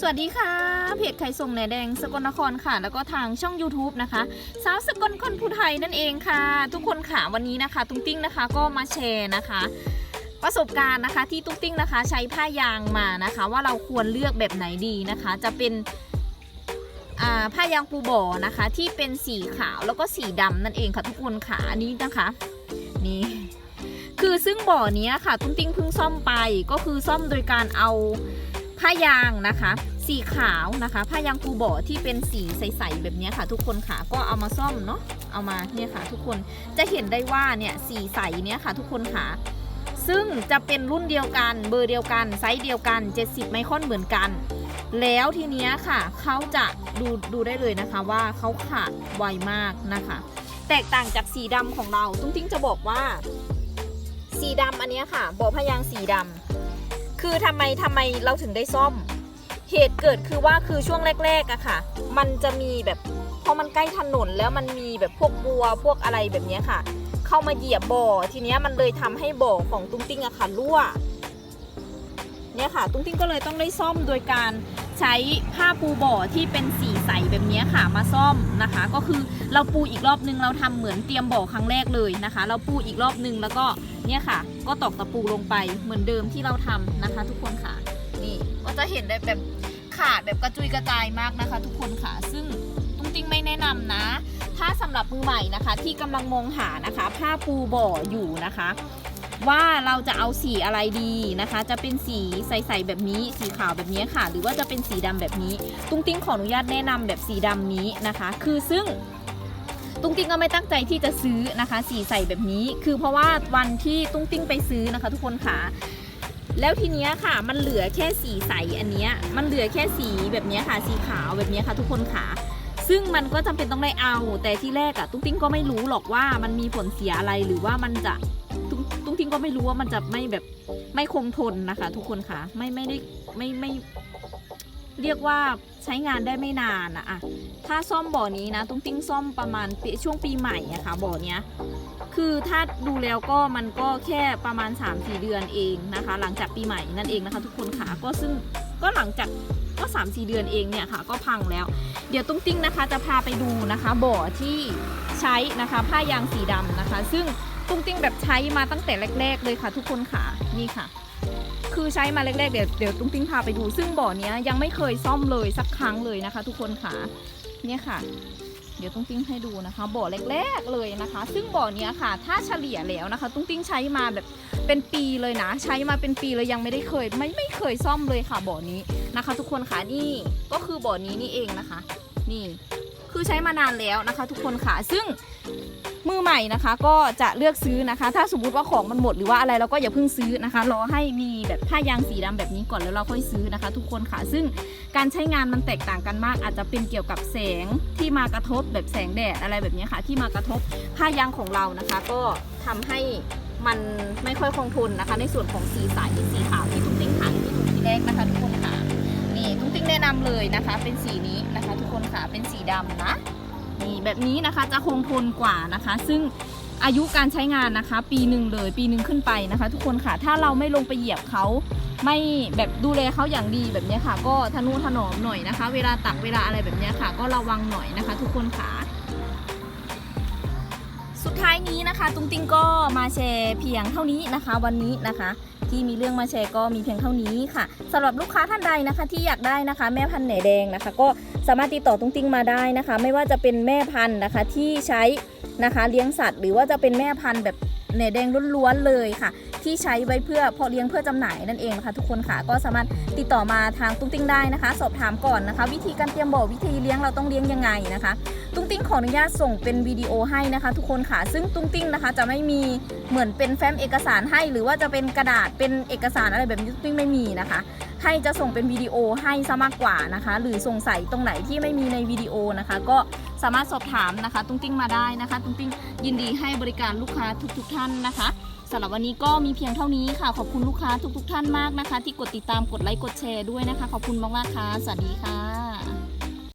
สวัสดีค่ะ เพจไข่ส่งแหนแดงสกลนครค่ะ แล้วก็ทางช่อง YouTube นะคะสาวสกลคนผู้ไทยนั่นเองค่ะ ทุกคนค่ะวันนี้นะคะ ตุ้งติ้งนะคะก็มาแชร์นะคะ ประสบการณ์นะคะที่ตุ้งติ้งนะคะ ใช้ผ้ายางมานะคะ ว่าเราควรเลือกแบบไหนดีนะคะ จะเป็นอ่าผ้ายางปูบ่อนะคะ ที่เป็นสีขาวแล้วก็สีดำนั่นเองค่ะทุกคนค่ะอันนี้นะคะนี่คือซึ่งบ่อนี้ค่ะ ตุ้งติ้งเพิ่งซ่อมไปก็คือซ่อมโดยการเอาผ้ายางนะคะ สีขาวนะคะผ้ายางปูบ่อที่เป็นสีใสๆแบบนี้ค่ะ ทุกคนค่ะก็เอามาซ่อมเนาะเอามาเนี่ยค่ะ ทุกคนจะเห็นได้ว่าเนี่ยสีใสเนี่ยค่ะ ทุกคนค่ะซึ่งจะเป็นรุ่นเดียวกันเบอร์เดียวกันไซส์เดียวกัน 70 ไมครอนเหมือนกัน แล้วทีเนี้ยค่ะเขาจะดูดูได้เลยนะคะว่าเขาขาดไวมากนะคะ แตกต่างจากสีดำของเราตุ้งติ้งจะบอกว่า สีดำอันเนี้ยค่ะบอกพยางสีดำคือทำไมทำไมเราถึงได้ซ่อม เหตุเกิดคือว่าคือช่วงแรกๆอะค่ะ มันจะมีแบบพอมันใกล้ถนนแล้วมันมีแบบพวกบัวพวกอะไรแบบนี้ค่ะ เข้ามาเหยียบบ่อทีเนี้ยมันเลยทำให้บ่อของตุ้งติ้งอะค่ะรั่วเนี่ยค่ะ ตุ้งติ้งก็เลยต้องได้ซ่อมโดยการใช้ผ้าปูบ่อที่เป็นสีใสแบบนี้ค่ะมาซ่อมนะคะ ก็คือเราปูอีกรอบนึงเราทำเหมือนเตรียมบ่อครั้งแรกเลยนะคะ เราปูอีกรอบนึงแล้วก็เนี่ยค่ะ ก็ตอกตะปูลงไปเหมือนเดิมที่เราทำนะคะ ทุกคนค่ะ นี่ก็จะเห็นได้แบบขาดแบบกระจุยกระจายมากนะคะ ทุกคนค่ะ ซึ่งตุ้งติ้งไม่แนะนำนะ ถ้าสำหรับมือใหม่นะคะ ที่กำลังมองหานะคะ ผ้าปูบ่ออยู่นะคะ ว่าเราจะเอาสีอะไรดีนะคะ จะเป็นสีใสๆแบบนี้ สีขาวแบบนี้ค่ะ หรือว่าจะเป็นสีดำแบบนี้ ตุ้งติ้งขออนุญาตแนะนำแบบสีดำนี้นะคะ คือซึ่งตุ้งติ้งก็ไม่ตั้งใจที่จะซื้อนะคะ สีใสแบบนี้ คือเพราะว่าวันที่ตุ้งติ้งไปซื้อนะคะ ทุกคนค่ะ แล้วทีเนี้ยค่ะ มันเหลือแค่สีใสอันเนี้ย มันเหลือแค่สีแบบเนี้ยค่ะ สีขาวแบบเนี้ยค่ะ ทุกคนค่ะ ซึ่งมันก็จำเป็นต้องได้เอา แต่ที่แรกอะตุ้งติ้งก็ไม่รู้หรอกว่ามันมีผลเสียอะไรหรือว่ามันจะตุ้งตุ้งติ้งก็ไม่รู้ว่ามันจะไม่แบบไม่คงทนนะคะ ทุกคนค่ะ ไม่ไม่ได้ไม่ไม่ เรียกว่าใช้งานได้ไม่นานอะอะถ้าซ่อมบ่อนี้นะตุ้งติ้งซ่อมประมาณช่วงปีใหม่อะค่ะบ่อเนี้ยคือถ้าดูแล้วก็มันก็แค่ประมาณ 3-4 เดือนเองนะคะ หลังจากปีใหม่นั่นเองนะคะ ทุกคนค่ะก็ซึ่งก็หลังจากก็ 3-4 เดือนเองเนี่ยค่ะ ก็พังแล้ว เดี๋ยวตุ้งติ้งนะคะจะพาไปดูนะคะบ่อที่ใช้นะคะผ้ายางสีดำนะคะ ซึ่งตุ้งติ้งแบบใช้มาตั้งแต่แรก ๆ เลยค่ะ ทุกคนค่ะนี่ค่ะ คือใช้มาแรกๆเดี๋ยวเดี๋ยวตุ้งติ้งพาไปดู ซึ่งบ่อเนี้ยยังไม่เคยซ่อมเลยสักครั้งเลยนะคะ ทุกคนค่ะเนี่ยค่ะ เดี๋ยวตุ้งติ้งให้ดูนะคะ บ่อแรกๆเลยนะคะ ซึ่งบ่อเนี้ยค่ะ ถ้าเฉลี่ยแล้วนะคะ ตุ้งติ้งใช้มาแบบเป็นปีเลยนะ ใช้มาเป็นปีเลยยังไม่ได้เคย ไม่ไม่เคยซ่อมเลยค่ะบ่อนี้นะคะ ทุกคนค่ะนี่ก็คือบ่อนี้นี่เองนะคะ นี่คือใช้มานานแล้วนะคะ ทุกคนค่ะซึ่ง มือใหม่นะคะ ก็จะเลือกซื้อนะคะ ถ้าสมมุติว่าของมันหมดหรือว่าอะไรเราก็อย่าเพิ่งซื้อนะคะ รอให้มีแบบผ้ายางสีดำแบบนี้ก่อนแล้วเราค่อยซื้อนะคะ ทุกคนค่ะ ซึ่งการใช้งานมันแตกต่างกันมาก อาจจะเป็นเกี่ยวกับแสงที่มากระทบแบบแสงแดดอะไรแบบนี้ค่ะ ที่มากระทบผ้ายางของเรานะคะ ก็ทำให้มันไม่ค่อยคงทนนะคะ ในส่วนของสีใสสีขาวที่ตุ้งติ้งถ่ายที่ดูที่แรกนะคะ ทุกคนค่ะนี่ตุ้งติ้งแนะนำเลยนะคะ เป็นสีนี้นะคะ ทุกคนค่ะเป็นสีดำนะ แบบนี้นะคะ จะคงทนกว่านะคะ ซึ่งอายุการใช้งานนะคะ ปีหนึ่งเลย ปีหนึ่งขึ้นไปนะคะ ทุกคนค่ะถ้าเราไม่ลงไปเหยียบเขาไม่แบบดูแลเขาอย่างดีแบบนี้ค่ะ ก็ทนุถนอมหน่อยนะคะ เวลาตักเวลาอะไรแบบนี้ค่ะ ก็ระวังหน่อยนะคะ ทุกคนค่ะสุดท้ายนี้นะคะ ตุ้งติ้งก็มาแชร์เพียงเท่านี้นะคะ วันนี้นะคะ ที่มีเรื่องมาแชร์ก็มีเพียงเท่านี้ค่ะสำหรับลูกค้าท่านใดนะคะ ที่อยากได้นะคะ แม่พันธุ์แหนแดงนะคะ ก็สามารถติดต่อตุ้งติ้งมาได้นะคะ ไม่ว่าจะเป็นแม่พันธุ์นะคะที่ใช้นะคะ เลี้ยงสัตว์ หรือว่าจะเป็นแม่พันธุ์แบบแหนแดงล้วนๆเลยค่ะ ที่ใช้ไว้เพื่อเพาะเลี้ยงเพื่อจำหน่ายนั่นเองนะคะทุกคนค่ะก็สามารถติดต่อมาทางตุ้งติ้งได้นะคะ สอบถามก่อนนะคะ วิธีการเตรียมบ่อวิธีเลี้ยงเราต้องเลี้ยงยังไงนะคะ ตุ้งติ้งขออนุญาตส่งเป็นวิดีโอให้นะคะ ทุกคนค่ะ ซึ่งตุ้งติ้งนะคะจะไม่มีเหมือนเป็นแฟ้มเอกสารให้ หรือว่าจะเป็นกระดาษเป็นเอกสารอะไรแบบนี้ตุ้งติ้งไม่มีนะคะให้จะส่งเป็นวิดีโอให้ซะมากกว่านะคะ หรือสงสัยตรงไหนที่ไม่มีในวิดีโอนะคะ ก็สามารถสอบถามนะคะ ตุ้งติ้งมาได้นะคะ ตุ้งติ้งยินดีให้บริการลูกค้าทุกๆทท่านนะคะ สำหรับวันนี้ก็มีเพียงเท่านี้ค่ะ ขอบคุณลูกค้าทุกๆทท่านมากนะคะ ที่กดติดตามกดไลค์กดแชร์ด้วยนะคะ ขอบคุณมากๆค่ะ สวัสดีค่ะ